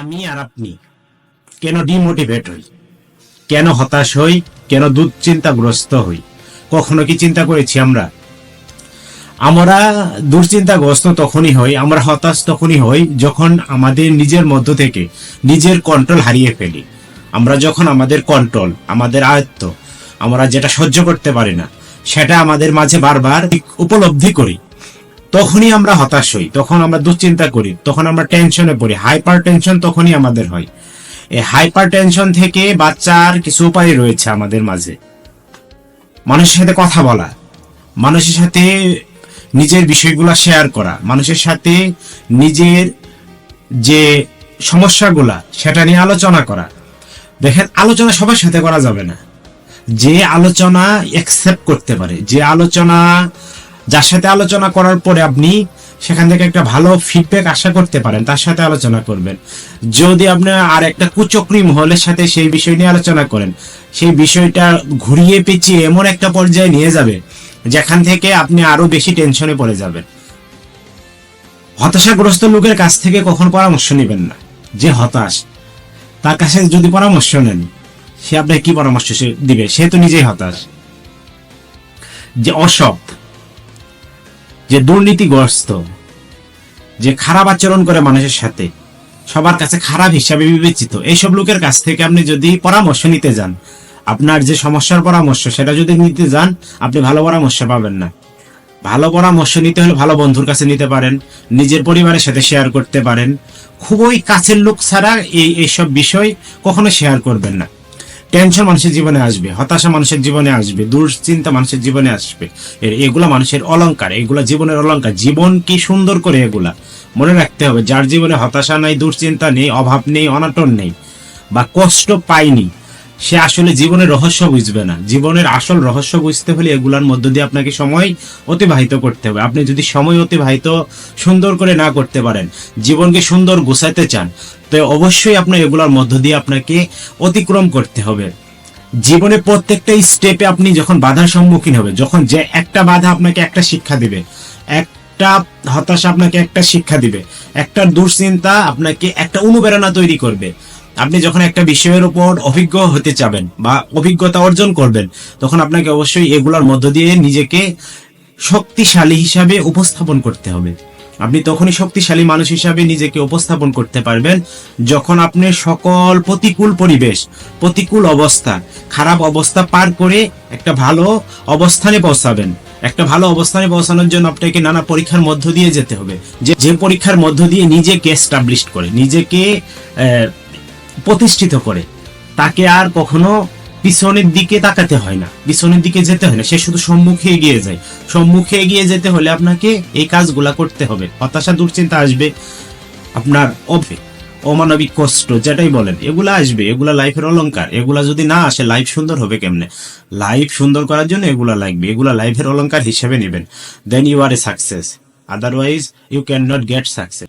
আমি আর আপনি কেন ডিমোটিভেট হই? কেন হতাশ হই? কেন দুশ্চিন্তাগ্রস্ত হই? কখনো কি চিন্তা করেছি আমরা? আমরা দুশ্চিন্তাগ্রস্ত তখনই হই, আমরা হতাশ তখনই হই যখন আমাদের নিজের মধ্য থেকে নিজের কন্ট্রোল হারিয়ে ফেলি। আমরা যখন আমাদের কন্ট্রোল আমাদের আয়ত্ত, আমরা যেটা সহ্য করতে পারি না, সেটা আমাদের মাঝে বারবার উপলব্ধি করি। তখনই আমরা হতাশ হই, তখন আমরা দুশ্চিন্তা করি, তখন আমরা টেনশনে পড়ি। হাইপার টেনশন তখনই আমাদের হয়। এই হাইপার টেনশন থেকে বাচ্চার কিছু উপায় রয়েছে আমাদের মাঝে। মানুষের সাথে কথা বলা, মানুষের সাথে নিজের বিষয়গুলো শেয়ার করা, মানুষের সাথে নিজের যে সমস্যাগুলা, সেটা নিয়ে আলোচনা করা। দেখেন, আলোচনা সবার সাথে করা যাবে না। যে আলোচনা অ্যাকসেপ্ট করতে পারে, যে আলোচনা যার সাথে আলোচনা করার পরে আপনি সেখান থেকে একটা ভালো ফিডব্যাক আশা করতে পারেন, তার সাথে আলোচনা করবেন। যদি আপনি আর একটা কুচক্রি মহলের সাথে সেই বিষয় নিয়ে আলোচনা করেন, সেই বিষয়টা ঘুরিয়ে পেঁচিয়ে এমন একটা পর্যায়ে নিয়ে যাবে, যেখান থেকে আপনি আরও বেশি টেনশনে পড়ে যাবেন। হতাশাগ্রস্ত লোকের কাছ থেকে কখন পরামর্শ নেবেন না, যে হতাশ। তার কাছে যদি পরামর্শ নেন, সে আপনাকে কি পরামর্শ দিবে? সে তো নিজেই হতাশ। যে অসৎ যে দুর্নীতিগ্রস্ত, যে খারাপ আচরণ করে মানুষের সাথে, সবার কাছে খারাপ হিসাবে বিবেচিত, এইসব লোকের কাছ থেকে আপনি যদি পরামর্শ নিতে যান, আপনার যে সমস্যার পরামর্শ, সেটা যদি নিতে যান, আপনি ভালো পরামর্শ পাবেন না। ভালো পরামর্শ নিতে হলে ভালো বন্ধুর কাছে নিতে পারেন, নিজের পরিবারের সাথে শেয়ার করতে পারেন। খুবই কাছের লোক ছাড়া এই, এইসব বিষয় কখনো শেয়ার করবেন না। টেনশন মানুষের জীবনে আসবে, হতাশা মানুষের জীবনে আসবে, দুশ্চিন্তা মানুষের জীবনে আসবে। এগুলা মানুষের অলঙ্কার এগুলা জীবনের অলঙ্কার জীবন কি সুন্দর করে এগুলা? মনে রাখতে হবে, যার জীবনে হতাশা নাই, দুশ্চিন্তা নেই, অভাব নেই, অনাটন নেই, বা কষ্ট পায়নি সে আসলে জীবনের রহস্য বুঝবে না। জীবনের আসল রহস্য বুঝতে হলে এগুলার মধ্য দিয়ে আপনাকে সময় অতিবাহিত করতে হবে। আপনি যদি সময় অতিবাহিত সুন্দর করে না করতে পারেন, জীবনকে সুন্দর গুছাইতে চান, তো অবশ্যই আপনার এগুলার মধ্য দিয়ে আপনাকে অতিক্রম করতে হবে। জীবনে প্রত্যেকটা স্টেপে আপনি যখন বাধার সম্মুখীন হবে, যখন যে একটা বাধা আপনাকে একটা শিক্ষা দিবে, একটা হতাশা আপনাকে একটা শিক্ষা দিবে, একটা দুশ্চিন্তা আপনাকে একটা অনুপ্রেরণা তৈরি করবে আপনি যখন একটা বিষয়ের উপর অভিজ্ঞ হতে চাবেন বা অভিজ্ঞতা অর্জন করবেন, তখন আপনাকে অবশ্যই এগুলোর মধ্য দিয়ে নিজেকে শক্তিশালী হিসাবে উপস্থাপন করতে হবে। আপনি তখনই শক্তিশালী মানুষ হিসাবে নিজেকে উপস্থাপন করতে পারবেন যখন আপনি সকল প্রতিকূল পরিবেশ, প্রতিকূল অবস্থা, খারাপ অবস্থা পার করে একটা ভালো অবস্থানে পৌঁছাবেন। একটা ভালো অবস্থানে পৌঁছানোর জন্য আপনাকে নানা পরীক্ষার মধ্য দিয়ে যেতে হবে। যে যে পরীক্ষার মধ্য দিয়ে নিজেকে এস্টাবলিশ করে, নিজেকে প্রতিষ্ঠিত করে। তাকে আর কখনো পিছনের দিকে তাকাতে হয় না। পিছনের দিকে যেতে হয় না। সে শুধু সম্মুখে এগিয়ে যায়। সম্মুখে এগিয়ে যেতে হলে আপনাকে এই কাজগুলা করতে হবে। হতাশা, দুশ্চিন্তা আসবে আপনার অভে অমানবিক কষ্ট, যেটাই বলেন, এগুলা আসবে। এগুলা লাইফের অলংকার এগুলা যদি না আসে, লাইফ সুন্দর হবে কেমনে? লাইফ সুন্দর করার জন্য এগুলা লাগবে। এগুলা লাইফের অলংকার হিসেবে নেবেন। Then you are a success otherwise you can not get success